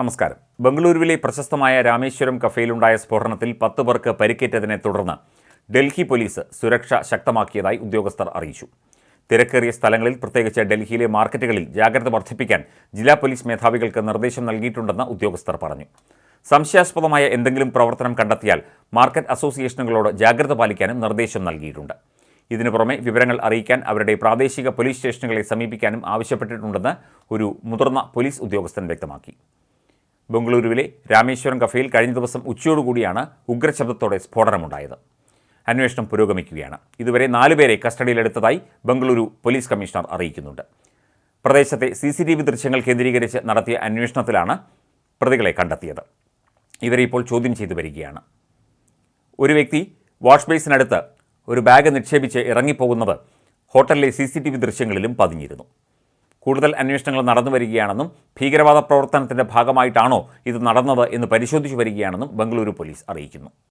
നമസ്കാരം. ബംഗളൂരുവിലെ പ്രശസ്തമായ രാമേശ്വരം കഫേയിലുണ്ടായ സ്ഫോടനത്തിൽ പത്ത് പേർക്ക് പരിക്കേറ്റതിനെ തുടർന്ന് ഡൽഹി പോലീസ് സുരക്ഷ ശക്തമാക്കിയതായി ഉദ്യോഗസ്ഥർ അറിയിച്ചു. തിരക്കേറിയ സ്ഥലങ്ങളിൽ പ്രത്യേകിച്ച് ഡൽഹിയിലെ മാർക്കറ്റുകളിൽ ജാഗ്രത വർദ്ധിപ്പിക്കാൻ ജില്ലാ പോലീസ് മേധാവികൾക്ക് നിർദ്ദേശം നൽകിയിട്ടുണ്ടെന്ന് ഉദ്യോഗസ്ഥർ പറഞ്ഞു. സംശയാസ്പദമായ എന്തെങ്കിലും പ്രവർത്തനം കണ്ടെത്തിയാൽ മാർക്കറ്റ് അസോസിയേഷനുകളോട് ജാഗ്രത പാലിക്കാനും നിർദ്ദേശം നൽകിയിട്ടുണ്ട്. ഇതിനു പുറമെ വിവരങ്ങൾ അറിയിക്കാൻ അവരുടെ പ്രാദേശിക പോലീസ് സ്റ്റേഷനുകളെ സമീപിക്കാനും ആവശ്യപ്പെട്ടിട്ടുണ്ടെന്ന് ഒരു മുതിർന്ന പോലീസ് ഉദ്യോഗസ്ഥൻ വ്യക്തമാക്കി. ബംഗളൂരുവിലെ രാമേശ്വരം കഫേയിൽ കഴിഞ്ഞ ദിവസം ഉച്ചയോടുകൂടിയാണ് ഉഗ്രശബ്ദത്തോടെ സ്ഫോടനമുണ്ടായത്. അന്വേഷണം പുരോഗമിക്കുകയാണ്. ഇതുവരെ നാലുപേരെ കസ്റ്റഡിയിലെടുത്തതായി ബംഗളൂരു പോലീസ് കമ്മീഷണർ അറിയിക്കുന്നുണ്ട്. പ്രദേശത്തെ സി സി ടി വി ദൃശ്യങ്ങൾ കേന്ദ്രീകരിച്ച് നടത്തിയ അന്വേഷണത്തിലാണ് പ്രതികളെ കണ്ടെത്തിയത്. ഇവരെ ഇപ്പോൾ ചോദ്യം ചെയ്തു വരികയാണ്. ഒരു വ്യക്തി വാഷ് ബേസിനടുത്ത് ഒരു ബാഗ് നിക്ഷേപിച്ച് ഇറങ്ങിപ്പോകുന്നത് ഹോട്ടലിലെ സി സി ടി വി ദൃശ്യങ്ങളിലും പതിഞ്ഞിരുന്നു. കൂടുതൽ അന്വേഷണങ്ങൾ നടന്നു വരികയാണെന്നും ഭീകരവാദ പ്രവർത്തനത്തിന്റെ ഭാഗമായിട്ടാണോ ഇത് നടന്നത് എന്ന് പരിശോധിച്ചു വരികയാണെന്നും ബംഗളൂരു പോലീസ് അറിയിക്കുന്നു.